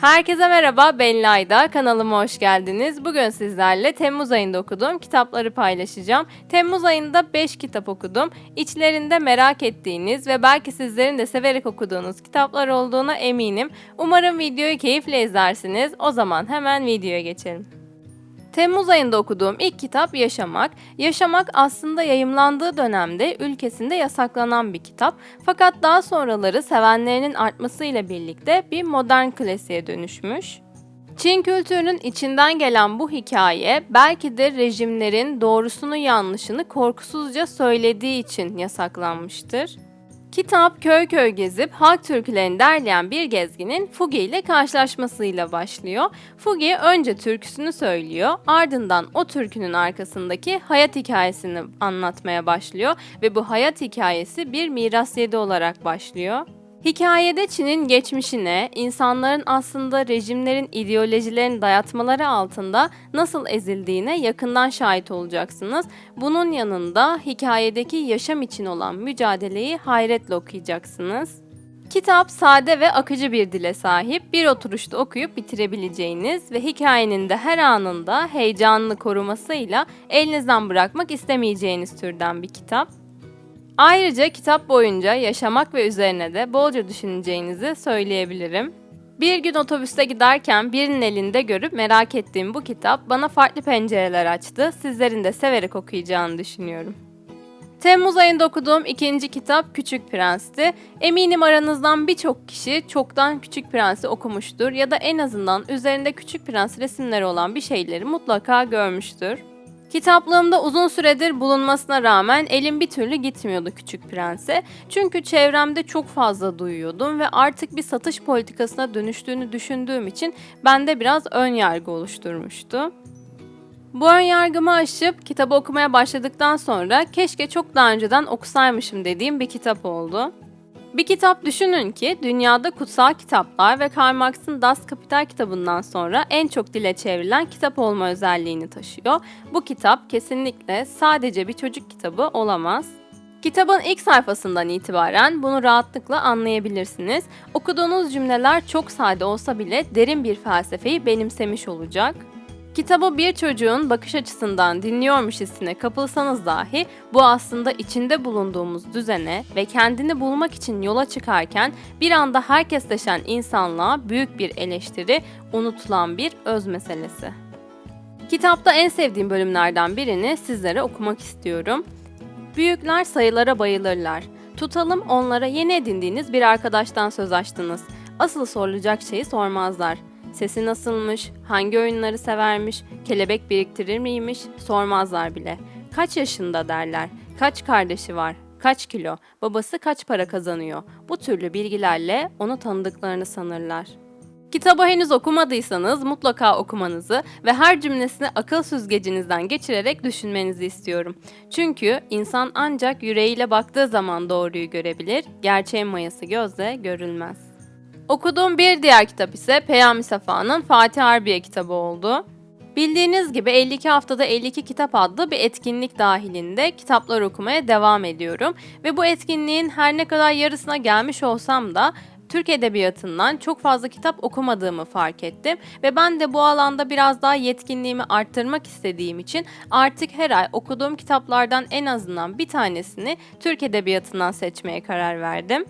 Herkese merhaba, ben Layda. Kanalıma hoş geldiniz. Bugün sizlerle Temmuz ayında okuduğum kitapları paylaşacağım. Temmuz ayında 5 kitap okudum. İçlerinde merak ettiğiniz ve belki sizlerin de severek okuduğunuz kitaplar olduğuna eminim. Umarım videoyu keyifle izlersiniz. O zaman hemen videoya geçelim. Temmuz ayında okuduğum ilk kitap Yaşamak. Yaşamak aslında yayımlandığı dönemde ülkesinde yasaklanan bir kitap. Fakat daha sonraları sevenlerinin artmasıyla birlikte bir modern klasiğe dönüşmüş. Çin kültürünün içinden gelen bu hikaye belki de rejimlerin doğrusunu yanlışını korkusuzca söylediği için yasaklanmıştır. Kitap köy köy gezip halk türkülerini derleyen bir gezginin Fugi ile karşılaşmasıyla başlıyor. Fugi önce türküsünü söylüyor, ardından o türkünün arkasındaki hayat hikayesini anlatmaya başlıyor ve bu hayat hikayesi bir miras yedi olarak başlıyor. Hikayede Çin'in geçmişine, insanların aslında rejimlerin ideolojilerini dayatmaları altında nasıl ezildiğine yakından şahit olacaksınız. Bunun yanında hikayedeki yaşam için olan mücadeleyi hayretle okuyacaksınız. Kitap sade ve akıcı bir dile sahip, bir oturuşta okuyup bitirebileceğiniz ve hikayenin de her anında heyecanını korumasıyla elinizden bırakmak istemeyeceğiniz türden bir kitap. Ayrıca kitap boyunca yaşamak ve üzerine de bolca düşüneceğinizi söyleyebilirim. Bir gün otobüste giderken birinin elinde görüp merak ettiğim bu kitap bana farklı pencereler açtı. Sizlerin de severek okuyacağını düşünüyorum. Temmuz ayında okuduğum ikinci kitap Küçük Prens'ti. Eminim aranızdan birçok kişi çoktan Küçük Prens'i okumuştur ya da en azından üzerinde Küçük Prens resimleri olan bir şeyleri mutlaka görmüştür. Kitaplığımda uzun süredir bulunmasına rağmen elim bir türlü gitmiyordu Küçük Prens'e. Çünkü çevremde çok fazla duyuyordum ve artık bir satış politikasına dönüştüğünü düşündüğüm için bende biraz ön yargı oluşturmuştu. Bu ön yargımı aşıp kitabı okumaya başladıktan sonra keşke çok daha önceden okusaymışım dediğim bir kitap oldu. Bir kitap düşünün ki dünyada kutsal kitaplar ve Karl Marx'ın Das Kapital kitabından sonra en çok dile çevrilen kitap olma özelliğini taşıyor. Bu kitap kesinlikle sadece bir çocuk kitabı olamaz. Kitabın ilk sayfasından itibaren bunu rahatlıkla anlayabilirsiniz. Okuduğunuz cümleler çok sade olsa bile derin bir felsefeyi benimsemiş olacak. Kitabı bir çocuğun bakış açısından dinliyormuş hissine kapılsanız dahi bu aslında içinde bulunduğumuz düzene ve kendini bulmak için yola çıkarken bir anda herkesleşen insanlığa büyük bir eleştiri, unutulan bir öz meselesi. Kitapta en sevdiğim bölümlerden birini sizlere okumak istiyorum. Büyükler sayılara bayılırlar. Tutalım onlara yeni edindiğiniz bir arkadaştan söz açtınız. Asıl sorulacak şeyi sormazlar. Sesi nasılmış, hangi oyunları severmiş, kelebek biriktirir miymiş sormazlar bile. Kaç yaşında derler, kaç kardeşi var, kaç kilo, babası kaç para kazanıyor. Bu türlü bilgilerle onu tanıdıklarını sanırlar. Kitabı henüz okumadıysanız mutlaka okumanızı ve her cümlesini akıl süzgecinizden geçirerek düşünmenizi istiyorum. Çünkü insan ancak yüreğiyle baktığı zaman doğruyu görebilir, gerçeğin mayası gözle görülmez. Okuduğum bir diğer kitap ise Peyami Safa'nın Fatih Harbiye kitabı oldu. Bildiğiniz gibi 52 haftada 52 kitap adlı bir etkinlik dahilinde kitaplar okumaya devam ediyorum ve bu etkinliğin her ne kadar yarısına gelmiş olsam da Türk Edebiyatı'ndan çok fazla kitap okumadığımı fark ettim ve ben de bu alanda biraz daha yetkinliğimi arttırmak istediğim için artık her ay okuduğum kitaplardan en azından bir tanesini Türk Edebiyatı'ndan seçmeye karar verdim.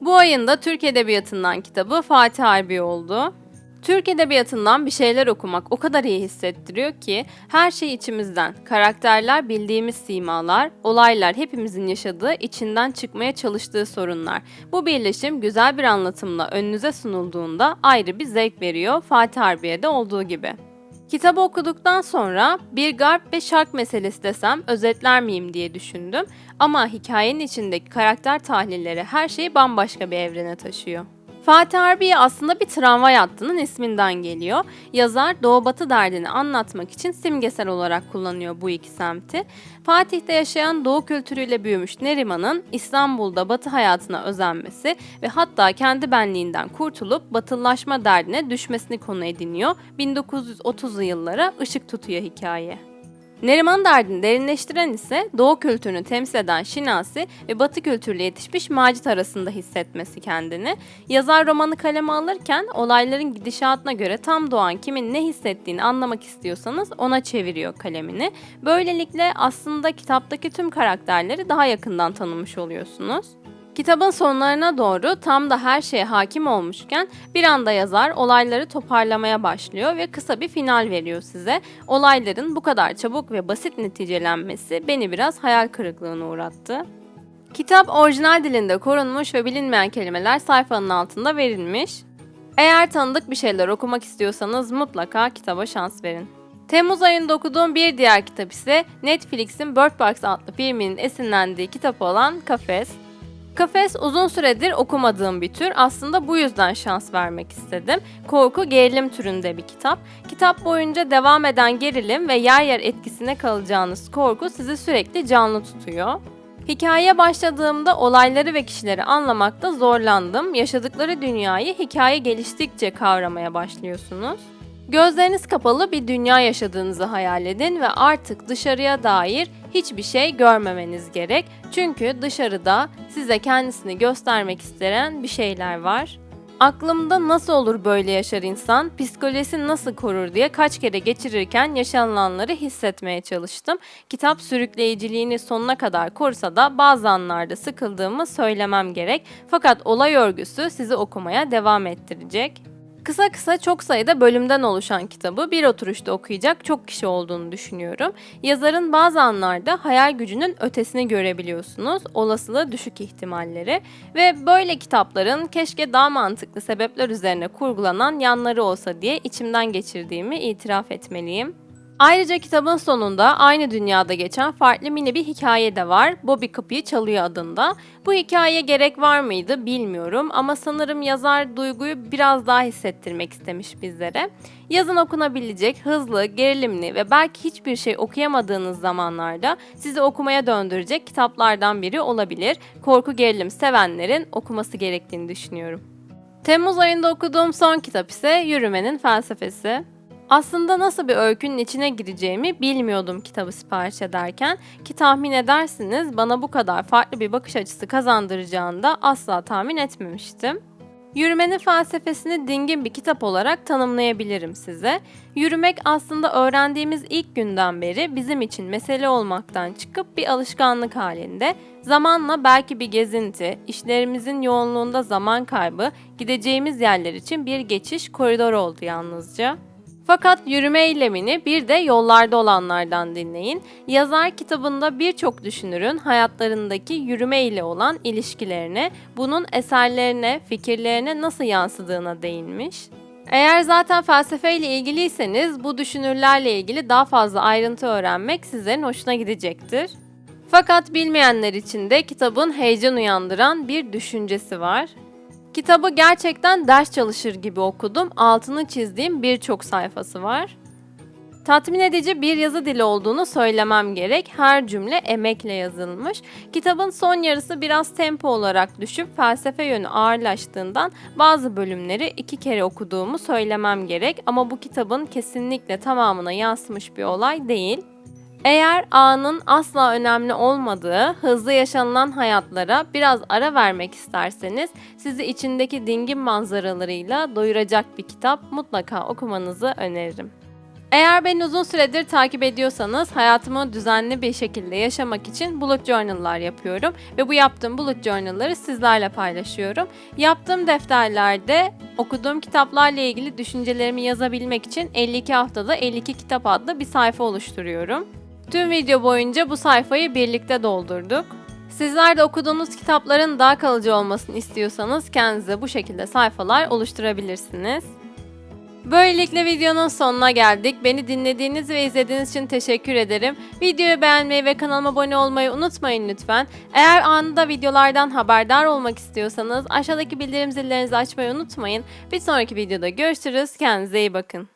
Bu ayın da Türk Edebiyatı'ndan kitabı Fatih Harbi oldu. Türk Edebiyatı'ndan bir şeyler okumak o kadar iyi hissettiriyor ki her şey içimizden. Karakterler bildiğimiz simalar, olaylar hepimizin yaşadığı, içinden çıkmaya çalıştığı sorunlar. Bu birleşim güzel bir anlatımla önünüze sunulduğunda ayrı bir zevk veriyor Fatih Harbiye'de olduğu gibi. Kitabı okuduktan sonra bir garp ve şark meselesi desem özetler miyim diye düşündüm ama hikayenin içindeki karakter tahlilleri her şeyi bambaşka bir evrene taşıyor. Fatih Harbiye aslında bir tramvay hattının isminden geliyor. Yazar Doğu Batı derdini anlatmak için simgesel olarak kullanıyor bu iki semti. Fatih'te yaşayan Doğu kültürüyle büyümüş Neriman'ın İstanbul'da Batı hayatına özenmesi ve hatta kendi benliğinden kurtulup batılılaşma derdine düşmesini konu ediniyor. 1930'lu yıllara ışık tutuyor hikaye. Neriman derdini derinleştiren ise Doğu kültürünü temsil eden Şinasi ve Batı kültürüyle yetişmiş Macit arasında hissetmesi kendini. Yazar romanı kaleme alırken olayların gidişatına göre tam doğan kimin ne hissettiğini anlamak istiyorsanız ona çeviriyor kalemini. Böylelikle aslında kitaptaki tüm karakterleri daha yakından tanımış oluyorsunuz. Kitabın sonlarına doğru tam da her şeye hakim olmuşken bir anda yazar olayları toparlamaya başlıyor ve kısa bir final veriyor size. Olayların bu kadar çabuk ve basit neticelenmesi beni biraz hayal kırıklığına uğrattı. Kitap orijinal dilinde korunmuş ve bilinmeyen kelimeler sayfanın altında verilmiş. Eğer tanıdık bir şeyler okumak istiyorsanız mutlaka kitaba şans verin. Temmuz ayında okuduğum bir diğer kitap ise Netflix'in Bird Box adlı filminin esinlendiği kitap olan Kafes. Kafes uzun süredir okumadığım bir tür. Aslında bu yüzden şans vermek istedim. Korku gerilim türünde bir kitap. Kitap boyunca devam eden gerilim ve yer yer etkisine kalacağınız korku sizi sürekli canlı tutuyor. Hikayeye başladığımda olayları ve kişileri anlamakta zorlandım. Yaşadıkları dünyayı hikaye geliştikçe kavramaya başlıyorsunuz. Gözleriniz kapalı bir dünya yaşadığınızı hayal edin ve artık dışarıya dair hiçbir şey görmemeniz gerek. Çünkü dışarıda size kendisini göstermek isteyen bir şeyler var. Aklımda nasıl olur böyle yaşar insan, psikolojisi nasıl korur diye kaç kere geçirirken yaşanılanları hissetmeye çalıştım. Kitap sürükleyiciliğini sonuna kadar korusa da bazı anlarda sıkıldığımı söylemem gerek. Fakat olay örgüsü sizi okumaya devam ettirecek. Kısa kısa çok sayıda bölümden oluşan kitabı bir oturuşta okuyacak çok kişi olduğunu düşünüyorum. Yazarın bazı anlarda hayal gücünün ötesini görebiliyorsunuz, olasılığı düşük ihtimalleri ve böyle kitapların keşke daha mantıklı sebepler üzerine kurgulanan yanları olsa diye içimden geçirdiğimi itiraf etmeliyim. Ayrıca kitabın sonunda aynı dünyada geçen farklı mini bir hikaye de var. Bobby Kapıyı Çalıyor adında. Bu hikayeye gerek var mıydı bilmiyorum ama sanırım yazar duyguyu biraz daha hissettirmek istemiş bizlere. Yazın okunabilecek, hızlı, gerilimli ve belki hiçbir şey okuyamadığınız zamanlarda sizi okumaya döndürecek kitaplardan biri olabilir. Korku gerilim sevenlerin okuması gerektiğini düşünüyorum. Temmuz ayında okuduğum son kitap ise Yürümenin Felsefesi. Aslında nasıl bir öykünün içine gireceğimi bilmiyordum kitabı sipariş ederken ki tahmin edersiniz bana bu kadar farklı bir bakış açısı kazandıracağını da asla tahmin etmemiştim. Yürümenin felsefesini dingin bir kitap olarak tanımlayabilirim size. Yürümek aslında öğrendiğimiz ilk günden beri bizim için mesele olmaktan çıkıp bir alışkanlık halinde. Zamanla belki bir gezinti, işlerimizin yoğunluğunda zaman kaybı, gideceğimiz yerler için bir geçiş koridor oldu yalnızca. Fakat yürüme eylemini bir de yollarda olanlardan dinleyin. Yazar kitabında birçok düşünürün hayatlarındaki yürüme ile olan ilişkilerine, bunun eserlerine, fikirlerine nasıl yansıdığına değinmiş. Eğer zaten felsefeyle ilgiliyseniz bu düşünürlerle ilgili daha fazla ayrıntı öğrenmek sizlerin hoşuna gidecektir. Fakat bilmeyenler için de kitabın heyecan uyandıran bir düşüncesi var. Kitabı gerçekten ders çalışır gibi okudum. Altını çizdiğim birçok sayfası var. Tatmin edici bir yazı dili olduğunu söylemem gerek. Her cümle emekle yazılmış. Kitabın son yarısı biraz tempo olarak düşüp felsefe yönü ağırlaştığından bazı bölümleri iki kere okuduğumu söylemem gerek. Ama bu kitabın kesinlikle tamamına yansımış bir olay değil. Eğer anın asla önemli olmadığı, hızlı yaşanılan hayatlara biraz ara vermek isterseniz sizi içindeki dingin manzaralarıyla doyuracak bir kitap mutlaka okumanızı öneririm. Eğer beni uzun süredir takip ediyorsanız hayatımı düzenli bir şekilde yaşamak için bullet journal'lar yapıyorum ve bu yaptığım bullet journal'ları sizlerle paylaşıyorum. Yaptığım defterlerde okuduğum kitaplarla ilgili düşüncelerimi yazabilmek için 52 haftada 52 kitap adlı bir sayfa oluşturuyorum. Tüm video boyunca bu sayfayı birlikte doldurduk. Sizler de okuduğunuz kitapların daha kalıcı olmasını istiyorsanız kendinize bu şekilde sayfalar oluşturabilirsiniz. Böylelikle videonun sonuna geldik. Beni dinlediğiniz ve izlediğiniz için teşekkür ederim. Videoyu beğenmeyi ve kanalıma abone olmayı unutmayın lütfen. Eğer anında videolardan haberdar olmak istiyorsanız aşağıdaki bildirim zillerinizi açmayı unutmayın. Bir sonraki videoda görüşürüz. Kendinize iyi bakın.